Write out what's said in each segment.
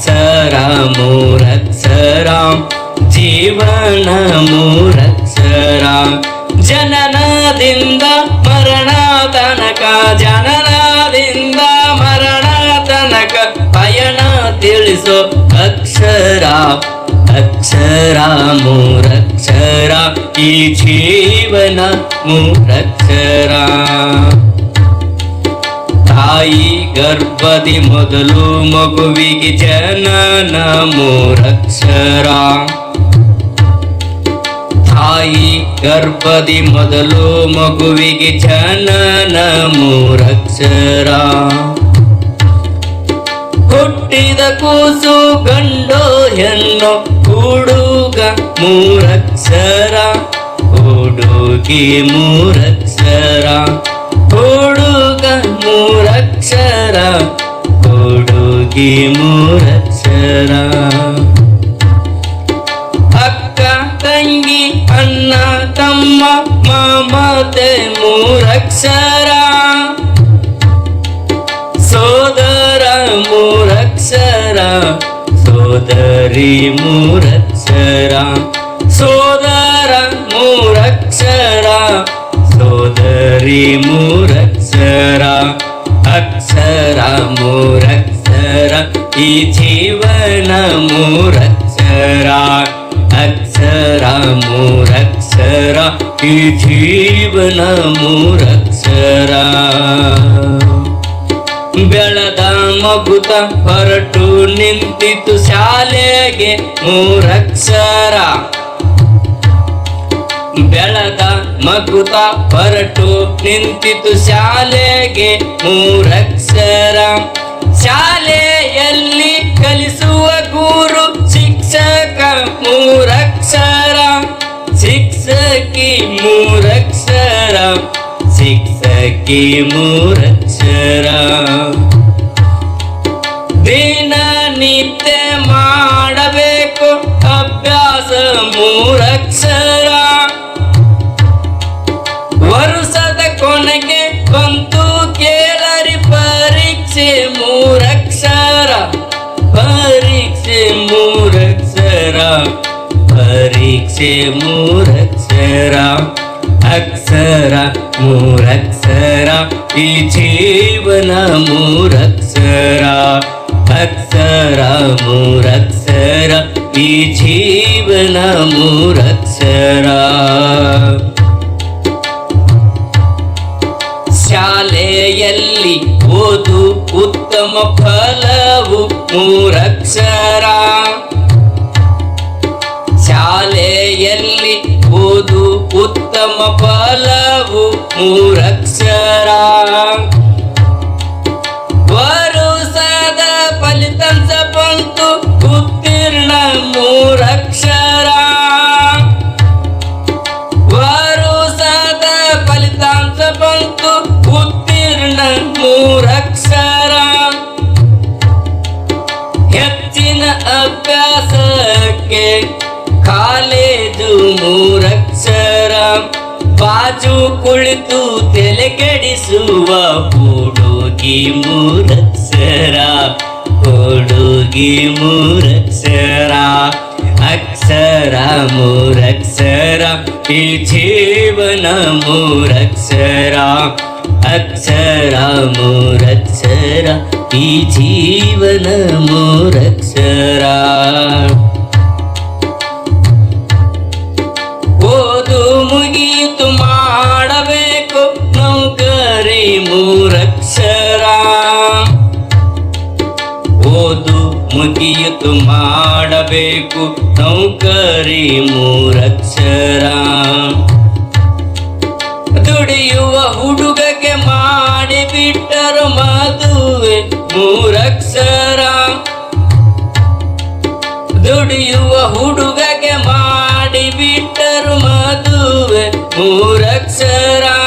ಮೂರಕ್ಷರ ಮೂರಕ್ಷರ ಜೀವನ ಮೂರಕ್ಷರ ಜನನದಿಂದ ಮರಣ ತನಕ ಜನನದಿಂದ ಮರಣ ತನಕ ಪಯಣ ತಿಳಿಸೋ ಅಕ್ಷರ ಅಕ್ಷರ ಮೂರಕ್ಷರ ಈ ಜೀವನ ಮೂರಕ್ಷರ ತಾಯಿ ಗರ್ಭದಿ ಮೊದಲು ಮಗುವಿಗೆ ಜನನ ಮೂರಕ್ಷರ. ತಾಯಿ ಗರ್ಭದಿ ಮೊದಲು ಮಗುವಿಗೆ ಜನನ ಮೂರಕ್ಷರ. ಹುಟ್ಟಿದ ಕೂಸು ಗಂಡೋ ಹೆಣ್ಣು ಹುಡುಗ ಮೂರಕ್ಷರ. ಹುಡುಗಿ ಮೂರಕ್ಷರ. ಮೂರಕ್ಷರ ಹುಡುಗಿ ಮೂರಕ್ಷರ ಅಕ್ಕ ತಂಗಿ ಅಣ್ಣ ತಮ್ಮ ಮಮತೆ ಮೂರಕ್ಷರ ಸೋದರ ಮೂರಕ್ಷರ ಸೋದರಿ ಮೂರಕ್ಷರ ಸೋದರ ಮೂರಕ್ಷರ ಸೋದರಿ ಮೂರಕ್ಷರ ಮೂರಕ್ಷರ ಈ ಜೀವನ ಮೂರಕ್ಷರ. ಅಕ್ಷರ, ಮೂರಕ್ಷರ, ಈ ಜೀವನ ಮೂರಕ್ಷರ. ಬೆಳದ ಮಗುತ ಹೊರಟು ನಿಂತಿತು ಶಾಲೆಗೆ ಮೂರಕ್ಷರ. ಬೆಳೆದ ಮಗುತ ಹೊರಟು ನಿಂತಿತು ಶಾಲೆಗೆ ಮೂರಕ್ಷರ. ಶಾಲೆಯಲ್ಲಿ ಕಲಿಸುವ ಗುರು ಶಿಕ್ಷಕ ಮೂರಕ್ಷರ. ಶಿಕ್ಷಕಿ ಮೂರಕ್ಷರ ಶಿಕ್ಷಕಿ ಮೂರಕ್ಷರ. ದಿನನಿತ್ಯ ಮಾಡಬೇಕು ಅಭ್ಯಾಸ ಮೂರಕ್ಷರ. ಪರೀಕ್ಷೆ ಮೂರಕ್ಷರ, ಅಕ್ಷರ ಮೂರಕ್ಷರ, ಈ ಜೀವನ ಮೂರಕ್ಷರ, ಅಕ್ಷರ ಮೂರಕ್ಷರ, ಈ ಜೀವನ ಮೂರಕ್ಷರ. ಶಾಲೆಯಲ್ಲಿ ಓದು ಉತ್ತಮ ಫಲವು ಮೂರಕ್ಷರ. ಶಾಲೆಯಲ್ಲಿ ಓದು ಉತ್ತಮ ಫಲವು ಮೂರಕ್ಷರ? ವರುಸದ ಫಲಿತಾಂಶ ಬಂತು ಉತ್ತೀರ್ಣ ಮೂರಕ್ಷರ? ವರುಸದ ಫಲಿತಾಂಶ ಬಂತು ಉತ್ತೀರ್ಣ ಮೂರಕ್ಷರ? ಹೆಚ್ಚಿನ ಅಭ್ಯಾಸಕ್ಕೆ ಕಾಲೇಜು ಕುಳಿತು ತಲೆ ಕೆಡಿಸುವ ಹುಡುಗಿ ಮೂರಕ್ಷರ ಹುಡುಗಿ ಮೂರಕ್ಷರ ಅಕ್ಷರ ಮೂರಕ್ಷರ ಈ ಜೀವನ ಮೂರಕ್ಷರ ಅಕ್ಷರ ಮೂರಕ್ಷರ ಈ ಜೀವನ ಮೂರಕ್ಷರ ಮೂರಕ್ಷರ ಓದು, ಮುಗಿಯಿತು, ಮಾಡಬೇಕು, ನೌಕರಿ ಮೂರಕ್ಷರ. ದುಡಿಯುವ ಹುಡುಗಗೆ ಮಾಡಿಬಿಟ್ಟರು ಮದುವೆ ಮೂರಕ್ಷರ. ದುಡಿಯುವ ಹುಡುಗಗೆ ಮಾಡಿಬಿಟ್ಟರು ಮದುವೆ ಮೂರಕ್ಷರ.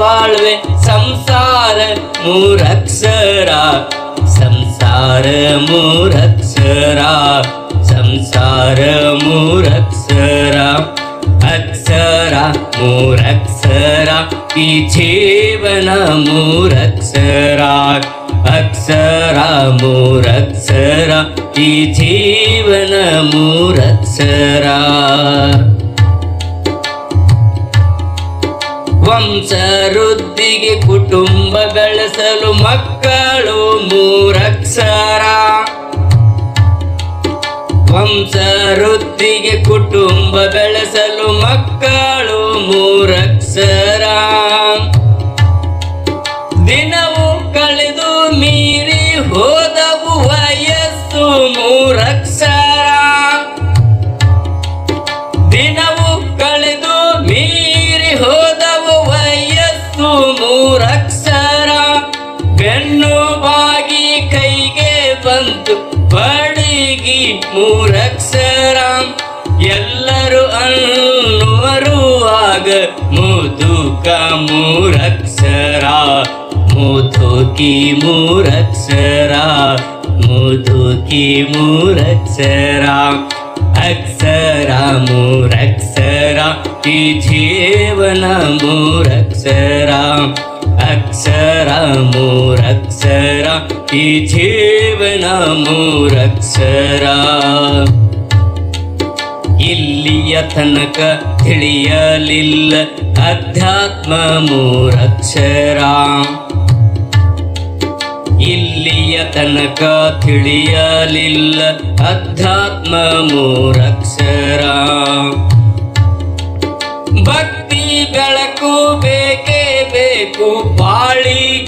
ಚಂದ ಬಾಳ್ವೆ ಸಂಸಾರ ಮೂರಕ್ಷರ ಸಂಸಾರ ಮೂರಕ್ಷರ ಸಂಸಾರ ಸಂಸಾರ ಮೂರಕ್ಷರ ಅಕ್ಷರ ಮೂರಕ್ಷರ ಈ ಜೀವನ ಮೂರಕ್ಷರ ಅಕ್ಷರ ಮೂರಕ್ಷರ ಈ ಜೀವನ ಮೂರಕ್ಷರ ವಂಶ ವೃದ್ಧಿಗೆ ಕುಟುಂಬ ಬೆಳೆಸಲು ಮಕ್ಕಳು ಮೂರಕ್ಷರ. ವಂಶ ವೃದ್ಧಿಗೆ ಕುಟುಂಬ ಬೆಳೆಸಲು ಮಕ್ಕಳು ಮೂರಕ್ಷರ. ಮೂರಕ್ಷರ ಎಲ್ಲರೂ ಅನ್ನುವರು ಆಗ ಮುದುಕ ಮೂರಕ್ಷರ ಮುದುಕಿ ಮೂರಕ್ಷರ ಮುದುಕಿ ಮೂರಕ್ಷರ ಅಕ್ಷರ ಮೂರಕ್ಷರ ಈ ಜೀವನ ಮೂರಕ್ಷರ ಅಕ್ಷರ ಮೂರಕ್ಷರ, ಈ ಜೀವನ ಮೂರಕ್ಷರ. ಇಲ್ಲಿಯ ತನಕ ತಿಳಿಯಲಿಲ್ಲ ಅಧ್ಯಾತ್ಮ ಮೂರಕ್ಷರ. ಇಲ್ಲಿಯ ತನಕ ತಿಳಿಯಲಿಲ್ಲ ಅಧ್ಯಾತ್ಮ ಮೂರಕ್ಷರ.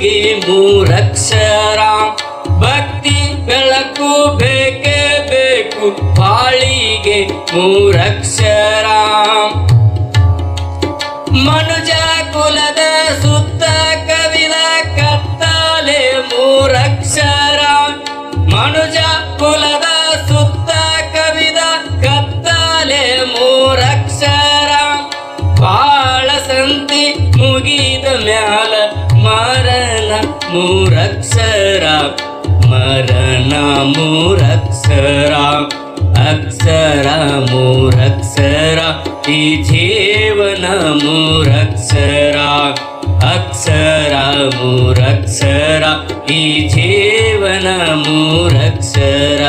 ಬಾಳಿಗೆ ಮೂರಕ್ಷರ. ಭಕ್ತಿ ಬೆಳಕು ಬೇಕೇ ಬೇಕು ಬಾಳಿಗೆ ಮೂರಕ್ಷರ. ಬಾಳ ಸಂತಿ ಮುಗಿದ ಮ್ಯಾಲ ಮರಣ ಮೂರಕ್ಷರ ಮರಣ ಮೂರಕ್ಷರ ಅಕ್ಷರ ಮೂರಕ್ಷರ ಈ ಜೀವನ ಮೂರಕ್ಷರ ಅಕ್ಷರ ಮೂರಕ್ಷರ ಈ ಜೀವನ ಮೂರಕ್ಷರ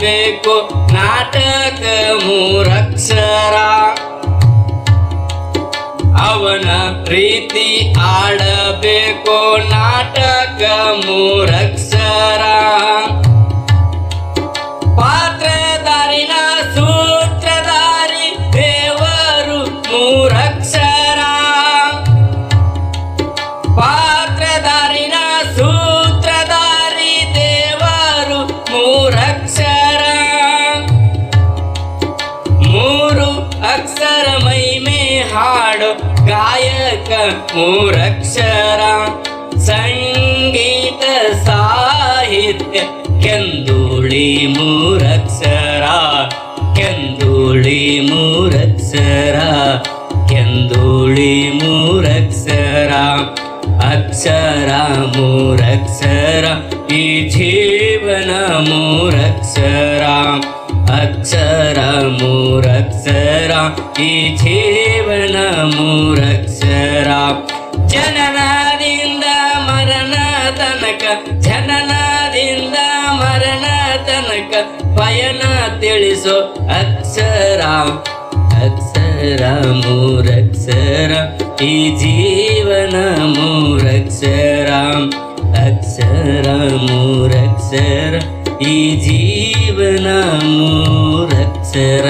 ಆಡಬೇಕು ನಾಟಕ ಮೂರಕ್ಷರ. ಅವನ ಪ್ರೀತಿ ಆಡಬೇಕು. ನಾಟಕ ಮೂರಕ್ಷರ. गायक मूरक्षरा सङ्गीत साहित्य केन्दुळि मूरक्षरा केन्दुळि मूरक्षरा केन्दुळि मूरक्षरा अक्षरा मूरक्षरा ई जीवन मूरक्षरा ಅಕ್ಷರ ಮೂರಕ್ಷರ, ಈ ಜೀವನ ಮೂರಕ್ಷರ. ಜನನದಿಂದ ಮರಣ ತನಕ, ಜನನದಿಂದ ಮರಣ ತನಕ ಪಯಣ ತಿಳಿಸೋ ಅಕ್ಷರ ಅಕ್ಷರ ಮೂರಕ್ಷರ, ಈ ಜೀವನ ಮೂರಕ್ಷರ, ಅಕ್ಷರ ಮೂರಕ್ಷರ. ಈ ಜೀವನ ಮೂರಕ್ಷರ